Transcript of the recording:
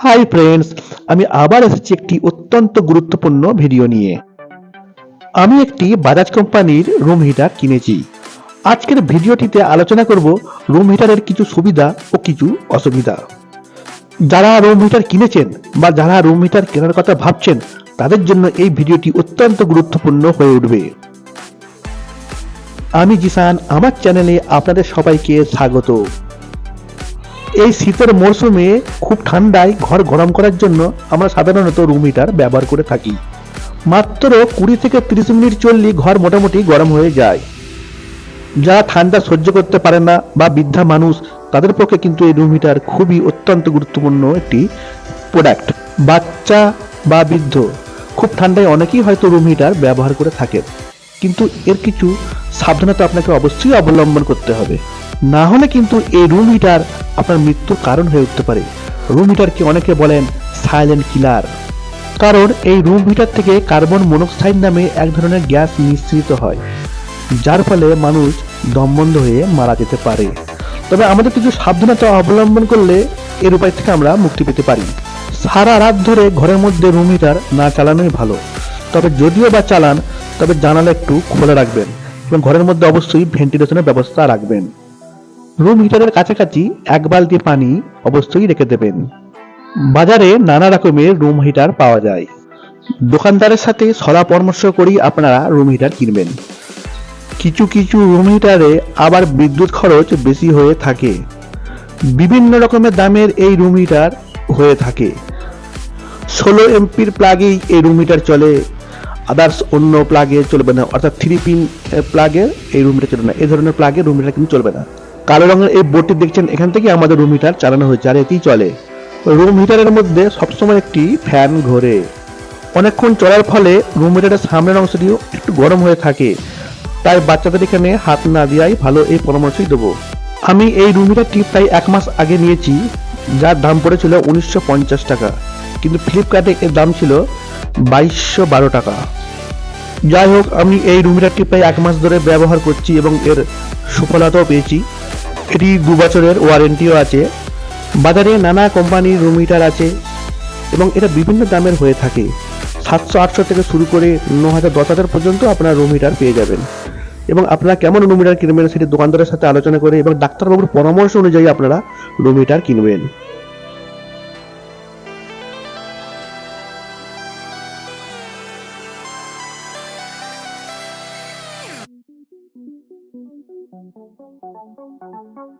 Hi friends আমি আবার এসেছি একটি অত্যন্ত গুরুত্বপূর্ণ ভিডিও নিয়ে। আমি একটি বাজাজ কোম্পানির রুম হিটার কিনেছি। আজকের ভিডিওটিতে আলোচনা করব রুম হিটারের কিছু সুবিধা ও কিছু অসুবিধা। যারা রুম হিটার কিনেছেন বা যারা রুম হিটার কেনার কথা ভাবছেন, তাদের জন্য এই ভিডিওটি অত্যন্ত গুরুত্বপূর্ণ হয়ে উঠবে। আমি জিসান, আমার চ্যানেলে আপনাদের সবাইকে স্বাগত। এই শীতের মরশুমে খুব ঠান্ডায় ঘর গরম করার জন্য আমরা সাধারণত রুম হিটার ব্যবহার করে থাকি। মাত্র কুড়ি থেকে তিরিশ মিনিট চললেই ঘর মোটামুটি গরম হয়ে যায়। যারা ঠান্ডা সহ্য করতে পারে না বা বৃদ্ধা মানুষ, তাদের পক্ষে কিন্তু এই রুম হিটার খুবই অত্যন্ত গুরুত্বপূর্ণ একটি প্রোডাক্ট বাচ্চা বা বৃদ্ধ, খুব ঠান্ডায় অনেকেই হয়তো রুম হিটার ব্যবহার করে থাকেন। কিন্তু এর কিছু সাবধানতা আপনাকে অবশ্যই অবলম্বন করতে হবে। না হলে কিন্তু এই রুম হিটার আপনার মৃত্যুর কারণ হয়ে উঠতে পারে। রুম হিটারকে অনেকে বলেন সাইলেন্ট কিলার কারণ এই রুম হিটার থেকে কার্বন মনোক্সাইড নামে এক ধরনের গ্যাস নিঃসৃত হয়, যার ফলে মানুষ দমবন্ধ হয়ে মারা যেতে পারে। তবে আমাদের কিছু সাবধানতা অবলম্বন করলে এর উপায় থেকে আমরা মুক্তি পেতে পারি। সারা রাত ধরে ঘরের মধ্যে রুম হিটার না চালানোই ভালো। তবে যদিও বা চালান, তবে জানালা একটু খোলা রাখবেন এবং ঘরের মধ্যে অবশ্যই ভেন্টিলেশনের ব্যবস্থা রাখবেন। রুম হিটারের কাছাকাছি এক বালতি পানি অবশ্যই রেখে দেবেন। বাজারে নানা রকমের রুম হিটার পাওয়া যায়। দোকানদারের সাথে সলা পরামর্শ করেই আপনারা রুম হিটার কিনবেন। কিছু কিছু রুম হিটারে আবার বিদ্যুৎ খরচ বেশি হয়ে থাকে। বিভিন্ন রকমের দামের এই রুম হিটার হয়ে থাকে। ষোলো এমপির প্লাগেই এই রুম হিটার চলে। আদার্স অন্য প্লাগে চলবে না। অর্থাৎ থ্রি পিন প্লাগে এই রুম হিটার চলবে না। এই ধরনের প্লাগে রুম কিন্তু চলবে না। কালো রঙের এই বোর্ডটি দেখছেন, এখান থেকে আমাদের রুম হিটার চালানো হয়েছে আর এতেই চলে। রুম হিটারের মধ্যে সবসময় একটি ফ্যান ঘোরে। অনেকক্ষণ চলার ফলে রুম হিটারের সামনের অংশটিও একটু গরম হয়ে থাকে। তাই বাচ্চাদের এখানে হাত না দেওয়াই ভালো এই পরামর্শই দেবো। আমি এই রুম হিটারটি প্রায় এক মাস আগে নিয়েছি, যার দাম পড়েছিল উনিশশো পঞ্চাশ টাকা। কিন্তু ফ্লিপকার্টে এর দাম ছিল বাইশশো বারো টাকা। যাই হোক আমি এই রুম হিটারটি প্রায় এক মাস ধরে ব্যবহার করছি এবং এর সুফলতাও পেয়েছি। এটি দু বছরের ওয়ারেন্টিও আছে। বাজারে নানা কোম্পানির রুম হিটার আছে এবং এটা বিভিন্ন দামের হয়ে থাকে। সাতশো আটশো থেকে শুরু করে ন হাজার দশ হাজার পর্যন্ত আপনার রুম হিটার পেয়ে যাবেন। এবং আপনারা কেমন রুম হিটার কিনবেন সেটি দোকানদারের সাথে আলোচনা করে এবং ডাক্তারবাবুর পরামর্শ অনুযায়ী আপনারা রুম হিটার কিনবেন। Thank you.